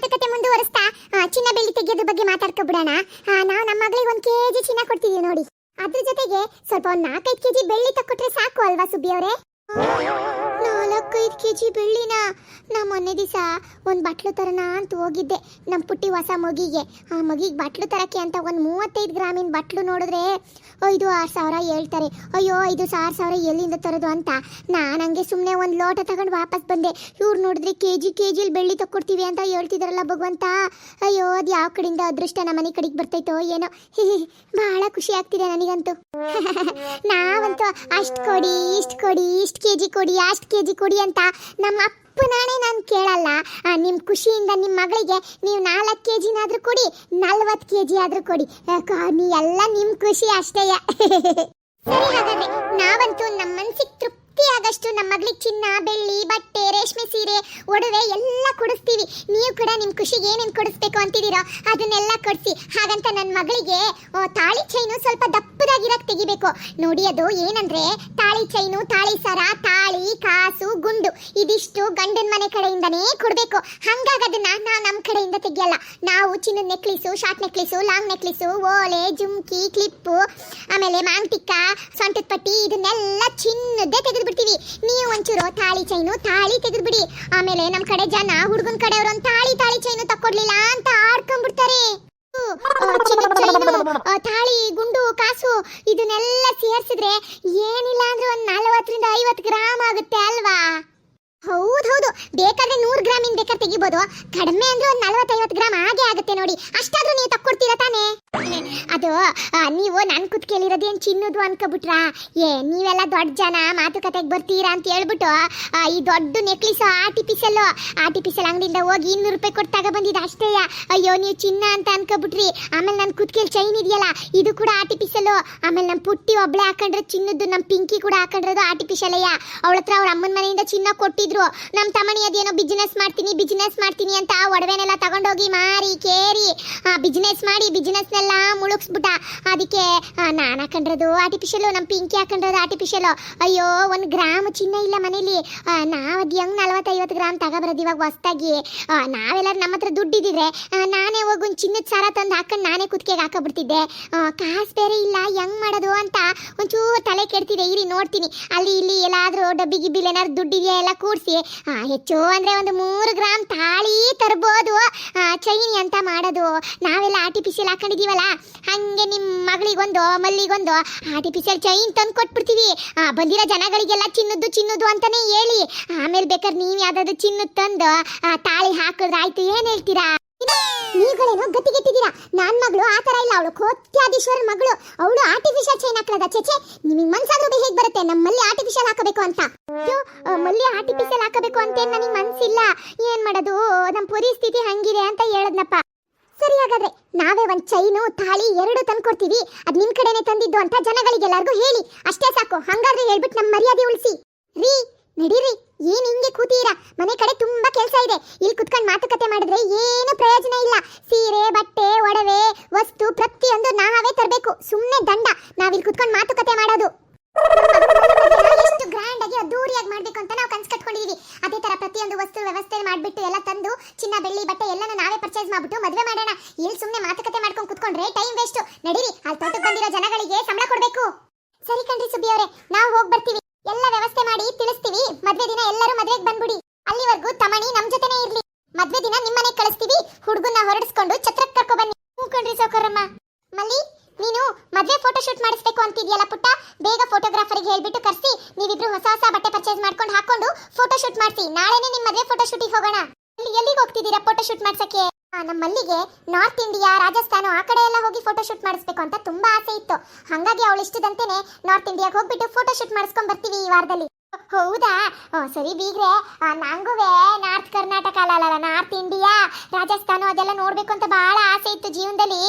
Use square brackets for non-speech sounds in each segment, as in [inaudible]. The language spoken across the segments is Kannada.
ಮಾತುಕತೆ ಮುಂದುವರಿಸ್ತಾ ಚಿನ್ನ ಬೆಳ್ಳಿ ತೆಗೆಯೋದ್ರ ಬಗ್ಗೆ ಮಾತಾಡ್ಕೊಬಿಡೋಣ. ನಾವು ನಮ್ಮ ಮಗಳಿಗೆ ಒಂದು ಕೆಜಿ ಚಿನ್ನ ಕೊಡ್ತೀವಿ ನೋಡಿ. ಅದ್ರ ಜೊತೆಗೆ ಸ್ವಲ್ಪ ಒಂದು ನಾಲ್ಕೈದು ಕೆಜಿ ಬೆಳ್ಳಿ ತಕ್ಕೊಟ್ರೆ ಸಾಕು ಅಲ್ವಾ ಸುಬ್ಬಿ ಅವರೇ ನಾಲ್ಕೈದು ಕೆಜಿ ಬೆಳ್ಳಿನ ನಾ ಮೊನ್ನೆ ದಿವಸ ಒಂದು ಬಟ್ಲು ತರೋಣ ಅಂತ ಹೋಗಿದ್ದೆ. ನಮ್ಮ ಪುಟ್ಟಿ ಹೊಸ ಮಗಿಗೆ. ಆ ಮಗಿಗೆ ಬಟ್ಲು ತರಕ್ಕೆ ಅಂತ ಒಂದು ಮೂವತ್ತೈದು ಗ್ರಾಮಿನ ಬಟ್ಲು ನೋಡಿದ್ರೆ ಐದು ಆರು ಸಾವಿರ ಹೇಳ್ತಾರೆ. ಅಯ್ಯೋ, ಐದು ಸಾವಿರ ಸಾವಿರ ಎಲ್ಲಿಂದ ತರೋದು ಅಂತ. ನಾನು ಹಂಗೆ ಸುಮ್ಮನೆ ಒಂದು ಲೋಟ ತಗೊಂಡು ವಾಪಸ್ ಬಂದೆ. ಇವ್ರು ನೋಡಿದ್ರೆ ಕೆ ಜಿ ಕೆ ಜಿಲಿ ಬೆಳ್ಳಿ ತಕ್ಕೊಡ್ತೀವಿ ಅಂತ ಹೇಳ್ತಿದ್ರಲ್ಲ ಭಗವಂತ. ಅಯ್ಯೋ, ಅದು ಯಾವ ಕಡೆಯಿಂದ ಅದೃಷ್ಟ ನಮ್ಮ ಮನೆ ಕಡೆಗೆ ಬರ್ತೈತೋ ಏನೋ. ಬಹಳ ಖುಷಿ ಆಗ್ತಿದೆ ನನಗಂತೂ. [laughs] ನಾವಂತೂ ಅಷ್ಟು ಕೊಡಿ, ಇಷ್ಟು ಕೊಡಿ, ಇಷ್ಟು ಕೆ ಜಿ ಕೊಡಿ, ಅಷ್ಟು ಕೆ ಜಿ ಕೊಡಿ ಅಂತ ನಮ್ಮ ಅಪ್ಪನಾಣೆ ನಾನು ಕೇಳಲ್ಲ. ನಿಮ್ಮ ಖುಷಿಯಿಂದ ನಿಮ್ಮ ಮಗಳಿಗೆ ನೀವು ನಾಲ್ಕು ಕೆ ಜಿನಾದರೂ ಕೊಡಿ, ನಲ್ವತ್ತು ಕೆ ಜಿ ಆದರೂ ಕೊಡಿ. ನೀ ಎಲ್ಲ ನಿಮ್ಮ ಖುಷಿ ಅಷ್ಟೇ. ಸರಿ ಹಾಗಾದ್ರೆ, ನಾವಂತೂ ನಮ್ಮ ಮನ್ಸಿಗೆ ತೃಪ್ತಿ ಆಗಷ್ಟು ನಮ್ಮ ಮಗಳಿಗೆ ಚಿನ್ನ, ಬೆಳ್ಳಿ, ಬಟ್ಟೆ, ರೇಷ್ಮೆ ಸೀರೆ, ಒಡವೆ ಎಲ್ಲ ಕೊಡಿಸ್ತೀವಿ. ನೀವು ಕೂಡ ನಿಮ್ಮ ಖುಷಿಗೆ ಏನೇನು ಕೊಡಿಸ್ಬೇಕು ಅಂತಿದ್ದೀರೋ ಅದನ್ನೆಲ್ಲ ಕೊಡಿಸಿ. ಹಾಗಂತ ನನ್ನ ಮಗಳಿಗೆ ತಾಳಿ ಚೈನು ಸ್ವಲ್ಪ ದಪ್ಪದಾಗಿರೋಕ್ಕೆ ತೆಗಿಬೇಕು. ನೋಡಿ ಅದು ಏನಂದ್ರೆ, ತಾಳಿ ಚೈನು, ತಾಳಿ ಸರ, ತಾಳಿ ಕಾಸು ಇದಿಷ್ಟು ಗಂಡನ ಮನೆ ಕಡೆಯಿಂದನೇ ಕೊಡಬೇಕು. ಹಂಗಾಗದನ್ನ ನಾವು ನಮ್ಮ ಕಡೆಯಿಂದ ತೆಗಿಯಲ್ಲ. ನಾವು ಚಿನ್ನದ ನೆಕ್ಲಿಸು, ಶಾರ್ಟ್ ನೆಕ್ಲಿಸು, ಲಾಂಗ್ ನೆಕ್ಲಿಸು, ಓಲೆ, ಜುಮ್ಕಿ, ಕ್ಲಿಪ್ಪು, ಆಮೇಲೆ ಮಾಂಗ್ಟಿಕ್ಕ ಸೊಂಟದ ಪಟ್ಟಿ, ಇದನ್ನೆಲ್ಲ ಚಿನ್ನದ್ದೆ ತೆಗೆದು ಬಿಡ್ತೀವಿ ನೀವು ಒಂಚೂರು ತಾಳಿ ಚೈನು ತಾಳಿ ತೆಗೆದುಬಿಡಿ. ಆಮೇಲೆ ನಮ್ಮ ಕಡೆ ಜನ ಹುಡುಗನ ಕಡೆಯವರು ಒಂದು ತಾಳಿ ತಾಳಿ ಚೈನು ತಕ್ಕೊಡ್ಲಿಲ್ಲ ಅಂತ ಆಡ್ಕೊಂಡ್ಬಿಡ್ತಾರೆ. ಚಿನ್ನದ ತಾಳಿ, ಗುಂಡು, ಕಾಸು, ಇದನ್ನೆಲ್ಲ ಸೇರಿಸಿದ್ರೆ ಏನಿಲ್ಲ ಅಂದ್ರೆ ಒಂದ್ ನಲವತ್ತರಿಂದ ಐವತ್ತು ಗ್ರಾಮ್ ಆಗುತ್ತೆ ಅಲ್ವಾ? ಹೌದೌದು ಬೇಕಾದ್ರೆ ನೂರು ಗ್ರಾಮಿಂದ ಬೇಕಾದ್ರೆ ತೆಗಿಬೋದು. ಕಡಿಮೆ ಅಂದ್ರೆ ಒಂದು ನಲವತ್ತೈವತ್ತು ಗ್ರಾಮ್ ಹಾಗೆ ಆಗುತ್ತೆ ನೋಡಿ. ಅಷ್ಟಾದ್ರೂ ನೀವು ತಕ್ಕೊಡ್ತೀರಾ ತಾನೇ? ಅದು ನೀವು ನನ್ ಕುತ್ ಕೇಳಿರೋದೇನ್ ಚಿನ್ನದು ಅನ್ಕೊಬಿಟ್ರ? ಏ, ನೀವೆಲ್ಲ ದೊಡ್ಡ ಜನ, ಮಾತುಕತೆಗೆ ಬರ್ತೀರಾ ಅಂತ ಹೇಳ್ಬಿಟ್ಟು ಈ ದೊಡ್ಡ ನೆಕ್ಲಿಸ್ ಆರ್ಟಿಫಿಷಿಯಲ್ ಆರ್ಟಿಫಿಷಿಯಲ್ ಅಂಗಡಿಯಿಂದ ಹೋಗಿ ಇನ್ನೂರು ರೂಪಾಯಿ ಕೊಟ್ಟು ಅಷ್ಟೇಯ ಅಷ್ಟೇ. ಅಯ್ಯೋ, ನೀವು ಚಿನ್ನ ಅಂತ ಅನ್ಕೊಬಿಟ್ರಿ. ಆಮೇಲೆ ನನ್ನ ಕುತ್ಕೇಲಿ ಚೈನ್ ಇದೆಯಲ್ಲ, ಇದು ಕೂಡ ಆರ್ಟಿಫಿಷಿಯಲ್ ಆಮೇಲೆ ನಮ್ಮ ಪುಟ್ಟಿ ಒಬ್ಳೆ ಹಾಕೊಂಡ್ರೆ ಚಿನ್ನದ್ದು ನಮ್ಮ ಪಿಂಕಿ ಕೂಡ ಹಾಕೊಂಡಿರೋದು ಆರ್ಟಿಫಿಷಿಯಲ್ ಅಯ್ಯ ಅವಳ ಹತ್ರ ಅವ್ರ ಅಮ್ಮನ ಮನೆಯಿಂದ ಚಿನ್ನ ಕೊಟ್ಟಿದ್ರು. ನಮ್ಮ ತಮ್ಮಣಿ ಅದೇನೋ ಬಿಸ್ನೆಸ್ ಮಾಡ್ತೀನಿ ಬಿಸ್ನೆಸ್ ಮಾಡ್ತೀನಿ ಅಂತ ಒಡವೆನೆಲ್ಲ ತಗೊಂಡೋಗಿ ಮಾರಿ, ಕೇರಿ. ಬಿಸ್ನೆಸ್ ಮಾಡಿ ಬಿಸ್ನೆಸ್ನೆಲ್ಲ ಮುಳುಗಿಸ್ಬಿಟ್ಟ. ಅದಕ್ಕೆ ನಾನು ಹಾಕೊಂಡ್ರದು ಆರ್ಟಿಫಿಷಿಯಲ್ ನಮ್ಮ ಪಿಂಕಿ ಹಾಕೊಂಡ್ರದು ಆರ್ಟಿಫಿಷಿಯಲ್ ಅಯ್ಯೋ, ಒಂದು ಗ್ರಾಮ್ ಚಿನ್ನ ಇಲ್ಲ ಮನೇಲಿ. ನಾವು ಅದು ಹೆಂಗೆ ನಲ್ವತ್ತೈವತ್ತು ಗ್ರಾಮ್ ತಗೊಬರೋದು ಇವಾಗ ಹೊಸ್ದಾಗಿ. ನಾವೆಲ್ಲರೂ ನಮ್ಮ ಹತ್ರ ದುಡ್ಡಿದ್ದಿದ್ರೆ ನಾನೇ ಹೋಗಿ ಒಂದು ಚಿನ್ನದ ಸಾರ ತಂದು ಹಾಕೊಂಡು ನಾನೇ ಕುತ್ತಿಗೆಗೆ ಹಾಕೋಬಿಡ್ತಿದ್ದೆ. ಕಾಸು ಬೇರೆ ಇಲ್ಲ, ಹೆಂಗ್ ಮಾಡೋದು ಅಂತ ಒಂಚೂರು ತಲೆ ಕೆಡ್ತಿದೆ. ಇರಿ, ನೋಡ್ತೀನಿ. ಅಲ್ಲಿ ಇಲ್ಲಿ ಎಲ್ಲಾದರೂ ಡಬ್ಬಿ ಗಿಬ್ಬಿಲ್ ಏನಾದ್ರು ದುಡ್ಡಿದೆಯಾ ಎಲ್ಲ ಕೂಡಿಸಿ. ಹೆಚ್ಚು ಅಂದ್ರೆ ಒಂದು ಮೂರು ಗ್ರಾಮ್ ತಾಳಿ ತರ್ಬೋದು. ಚೈನಿ ಅಂತ ಮಾಡೋದು. ನಾವೆಲ್ಲ ಆರ್ಟಿಫಿಷಿಯಲ್ ಹಾಕೊಂಡಿದೀವಲ್ಲ ಹಂಗೆ ನಿಮ್ಮ ಮಗಳಿಗೊಂದು, ಮಲ್ಲಿಗೊಂದು ಆರ್ಟಿಫಿಷಿಯಲ್ ಚೈನ್ ತಂದು ಕೊಟ್ಬಿಡ್ತೀವಿ. ಬಂದಿರೋ ಜನಗಳಿಗೆಲ್ಲ ಚಿನ್ನದ್ದು ಚಿನ್ನದ್ದು ಅಂತಾನೆ ಹೇಳಿ. ಆಮೇಲೆ ಬೇಕಾದ್ರೆ ನೀವು ಯಾವ್ದಾದ್ರು ಚಿನ್ನದ ತಂದು ತಾಳಿ ಹಾಕಿದ್ರೆ ಆಯ್ತು. ಏನ್ ಹೇಳ್ತೀರಾ? ನೀವುಗಳೇನೋ ಗತಿಗೆಟ್ಟಿದ್ದೀರಾ? ನನ್ನ ಮಗಳು ಆ ಥರ ಇಲ್ಲ. ಅವಳು ಕೋಟ್ಯಾಧೀಶ್ವರನ ಮಗಳು. ಅವಳು ಆರ್ಟಿಫಿಷಿಯಲ್ ಚೈನ್ ಹಾಕ್ಲದ. ಚೇಚೆ ನಿಮಗೆ ಮನ್ಸಾದ್ರೂ ಹೇಗೆ ಬರುತ್ತೆ? ನಮ್ಮಲ್ಲಿ ಆರ್ಟಿಫಿಷಿಯಲ್ ಹಾಕಬೇಕು ಅಂತ. ಅಯ್ಯೋ ಮಲ್ಲಿ ಆರ್ಟಿಫಿಷಿಯಲ್ ಹಾಕಬೇಕು ಅಂತ ನನಗೆ ಮನ್ಸಿಲ್ಲ. ಏನ್ ಮಾಡೋದು? ನಮ್ಮ ಪರಿಸ್ಥಿತಿ ಹಂಗಿದೆ ಅಂತ ಹೇಳದ್ನಪ್ಪ. ಸರಿ ಹಾಗಾದ್ರೆ, ನಾವೇ ಒಂದ್ ಚೈನು ತಾಳಿ ಎರಡು ತಂದ್ಕೊಡ್ತೀವಿ ಅದು ನಿಮ್ ಕಡೆನೆ ತಂದಿದ್ದು ಅಂತ ಜನಗಳಿಗೆಲ್ಲರಿಗೂ ಹೇಳಿ. ಅಷ್ಟೇ ಸಾಕು, ಹಂಗಾದ್ರೆ ಹೇಳ್ಬಿಟ್ಟು ನಮ್ಮ ಮರ್ಯಾದೆ ಉಳಿಸಿ. ರೀ, ನಡೀರಿ, ಏನ್ ಹಿಂಗೆ ಕೂತೀರಾ? ಮನೆ ಕಡೆ ತುಂಬಾ ಕೆಲಸ ಇದೆ. ಇಲ್ಲಿ ಕುತ್ಕೊಂಡು ಮಾತುಕತೆ ಮಾಡಿದ್ರೆ ಏನು ಪ್ರಯೋಜನ ಇಲ್ಲ. ಸೀರೆ, ಬಟ್ಟೆ, ಒಡವೆ, ವಸ್ತು, ಪ್ರತಿಯೊಂದು ನಾವೇ ತರಬೇಕು. ಸುಮ್ಮನೆ ದಂಡ, ನಾವಿಲ್ಲಿ ಕುತ್ಕೊಂಡು ಮಾತುಕತೆ ಮಾಡೋದು. ಎಷ್ಟು ಗ್ರ್ಯಾಂಡ್ ಆಗಿ ಅದ್ದೂರಿಯಾಗಿ ಮಾಡ್ಬೇಕು ಅಂತ ನಾವು ಕನ್ಸ್ ಕಟ್ಕೊಂಡಿದೀವಿ. ಪ್ರತಿಯೊಂದು ವಸ್ತು ವ್ಯವಸ್ಥೆ ಮಾಡ್ಬಿಟ್ಟು ಎಲ್ಲ ತಂದು ಚಿನ್ನ, ಬೆಳ್ಳಿ, ಬಟ್ಟೆ ಎಲ್ಲಾನು ನಾವೇ ಪರ್ಚೇಸ್ ಮಾಡ್ಬಿಟ್ಟು ಮದುವೆ ಮಾಡೋಣ. ಇಲ್ಲಿ ಸುಮ್ಮನೆ ಮಾತುಕತೆ ಮಾಡ್ಕೊಂಡು ಕುತ್ಕೊಂಡ್ರೆ ಟೈಮ್ ವೇಸ್ಟ್ ನಡೀರಿ ಅಲ್ಲಿ ತೋಟಕ್ಕೆ ಬಂದಿರೋ ಜನಗಳಿಗೆ ಸಂಬಳ ಕೊಡ್ಬೇಕು. ಸರಿ ಕಣ್ರಿ ಸುಬ್ಬಿ ಅವರೇ ನಾವು ಹೋಗಿ ಬರ್ತೀವಿ. ಎಲ್ಲ ವ್ಯವಸ್ಥೆ ಮಾಡಿ ತಿಳಿಸ್ತೀವಿ. ಮದುವೆ ದಿನ ಎಲ್ಲರೂ ಮದುವೆಗೆ ಬಂದ್ಬಿಡಿ. ಅಲ್ಲಿವರೆಗೂ ತಮಣಿ ನಮ್ ಜೊತೆನೇ ಇರ್ಲಿ. ಮದ್ವೆ ದಿನ ನಿಮ್ಮನೆ ಕಳಿಸ್ತೀವಿ. ಹುಡುಗನ್ನ ಹೊರಡಿಸ್ಕೊಂಡು ಛತ್ರಕ್ಕೆ ಕರ್ಕೊ ಬನ್ನಿ. ಹ್ಞೂ ಸೌಕರಮ್ಮ ಮಲ್ಲಿ, ನೀನು ಮದ್ವೆ ಫೋಟೋ ಶೂಟ್ ಮಾಡಿಸ್ಬೇಕು ಅಂತಿದ್ಯಲ್ಲ ಪುಟ್ಟ? ಬೇಗ ಫೋಟೋಗ್ರಾಫರ್ಗೆ ಹೇಳ್ಬಿಟ್ಟು ಕರ್ಸಿ, ನೀವಿಬ್ರು ಹೊಸ ಹೊಸ ಬಟ್ಟೆ ಪರ್ಚೇಸ್ ಮಾಡ್ಕೊಂಡು ಹಾಕೊಂಡು ಫೋಟೋ ಶೂಟ್ ಮಾಡಿಸಿ. ನಾಳೆನೇ ನಿಮ್ಮ ಮದುವೆ ಫೋಟೋ ಶೂಟಿಗೆ ಹೋಗೋಣ. ಎಲ್ಲಿ ಎಲ್ಲಿಗೆ ಹೋಗ್ತಿದ್ದೀರಾ ಫೋಟೋ ಶೂಟ್ ಮಾಡ್ಸಕ್ಕೆ ನಮ್ಮ ಮಲ್ಲಿಗೆ ನಾರ್ತ್ ಇಂಡಿಯಾ ರಾಜಸ್ಥಾನ ಆ ಕಡೆ ಎಲ್ಲ ಹೋಗಿ ಫೋಟೋ ಶೂಟ್ ಮಾಡಿಸ್ಬೇಕು ಅಂತ ತುಂಬಾ ಆಸೆ ಇತ್ತು. ಹಾಗಾಗಿ ಅವಳು ಇಷ್ಟದಂತೆನೆ ನಾರ್ತ್ ಇಂಡಿಯಾಗೆ ಹೋಗ್ಬಿಟ್ಟು ಫೋಟೋ ಶೂಟ್ ಮಾಡಿಸ್ಕೊಂಡ್ ಬರ್ತೀವಿ ಈ ವಾರದಲ್ಲಿ. ಹೌದಾ? ಸರಿ ಬೀಗ್ರೆ. ನಂಗುವೆ ನಾರ್ತ್ ಕರ್ನಾಟಕ ಅಲ್ಲ ನಾರ್ತ್ ಇಂಡಿಯಾ, ರಾಜಸ್ಥಾನ ಅದೆಲ್ಲ ನೋಡ್ಬೇಕು ಅಂತ ಬಹಳ ಆಸೆ ಇತ್ತು ಜೀವನದಲ್ಲಿ.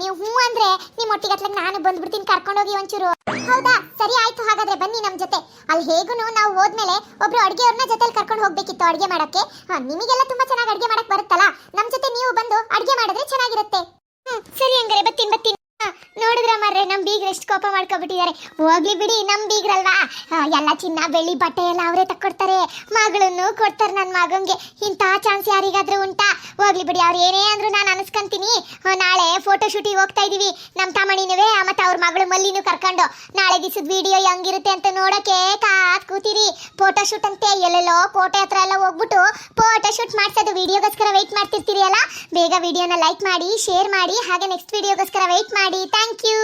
ನೀವು ಹ್ಞೂ ಅಂದ್ರೆ ನಿಮ್ಮ ಒಟ್ಟಿಗೆ ನಾನು ಬಂದ್ಬಿಡ್ತೀನಿ, ಕರ್ಕೊಂಡೋಗಿ ಒಂಚೂರು. ಹೌದಾ? ಸರಿ ಆಯ್ತು, ಹಾಗಾದ್ರೆ ಬನ್ನಿ ನಮ್ ಜೊತೆ. ಅಲ್ಲಿ ಹೇಗೂ ನಾವು ಹೋದ್ಮೇಲೆ ಒಬ್ರು ಅಡಿಗೆಯವ್ರನ್ನ ಜೊತೆಲಿ ಕರ್ಕೊಂಡು ಹೋಗ್ಬೇಕಿತ್ತು ಅಡಿಗೆ ಮಾಡಕ್ಕೆ. ನಿಮಗೆಲ್ಲ ತುಂಬಾ ಚೆನ್ನಾಗಿ ಅಡಿಗೆ ಮಾಡಕ್ ಬರುತ್ತಲ್ಲ? ನಮ್ ಜೊತೆ ನೀವು ಬಂದು ಅಡಿಗೆ ಮಾಡಿದ್ರೆ ಚೆನ್ನಾಗಿರುತ್ತೆ. ಹ್ಮ್, ಸರಿ ಹಂಗಾರೆ, ಬತ್ತೀನಿ ಬತ್ತೀನಿ. ನೋಡಿದ್ರ ಮರ್ರೆ, ನಮ್ ಬೀಗ್ರ ಎಷ್ಟು ಕೋಪ ಮಾಡ್ಕೊಬಿಟ್ಟಿದ್ದಾರೆ. ಹೋಗ್ಲಿ ಬಿಡಿ, ನಮ್ ಬೀಗ್ರಲ್ವಾ? ಎಲ್ಲ ಚಿನ್ನ, ಬೆಳ್ಳಿ, ಬಟ್ಟೆ ಎಲ್ಲ ಅವರೇ ತಕ್ಕೊಡ್ತಾರೆ. ಮಗಳನ್ನು ಕೊಡ್ತಾರೆ ನನ್ನ ಮಗಂಗೆ. ಇಂತ ಚಾನ್ಸ್ ಯಾರಿಗಾದ್ರೂ ಉಂಟಾ? ಹೋಗ್ಲಿ ಬಿಡಿ, ಅವ್ರು ಏನೇ ಅಂದ್ರು ನಾನು ನಾಳೆ ಫೋಟೋ ಶೂಟಿಗೆ ಹೋಗ್ತಾ ಇದೀವಿ. ನಮ್ಮ ತಮ್ಮಣಿನುವೆ ಮತ್ತೆ ಅವ್ರ ಮಗಳು ಮಲ್ಲಿನೂ ಕರ್ಕೊಂಡು. ನಾಳೆ ದಿವಸದ ವಿಡಿಯೋ ಹೆಂಗಿರುತ್ತೆ ಅಂತ ನೋಡಕ್ಕೆ ಕಾತ್ ಕೂತಿರಿ. ಫೋಟೋ ಶೂಟ್ ಅಂತೆ ಎಲ್ಲೆಲ್ಲೋ ಕೋಟೆ ಹತ್ರ ಎಲ್ಲ ಹೋಗ್ಬಿಟ್ಟು ಫೋಟೋ ಶೂಟ್ ಮಾಡ್ಸೋದು ವಿಡಿಯೋಗೋಸ್ಕರ ವೆಯ್ಟ್ ಮಾಡ್ತಿರ್ತೀರಿ ಅಲ್ಲ? ಬೇಗ ವಿಡಿಯೋನ ಲೈಕ್ ಮಾಡಿ ಶೇರ್ ಮಾಡಿ, ಹಾಗೆ ನೆಕ್ಸ್ಟ್ ವಿಡಿಯೋಗೋಸ್ಕರ ವೆಯ್ಟ್ ಮಾಡಿ. Thank you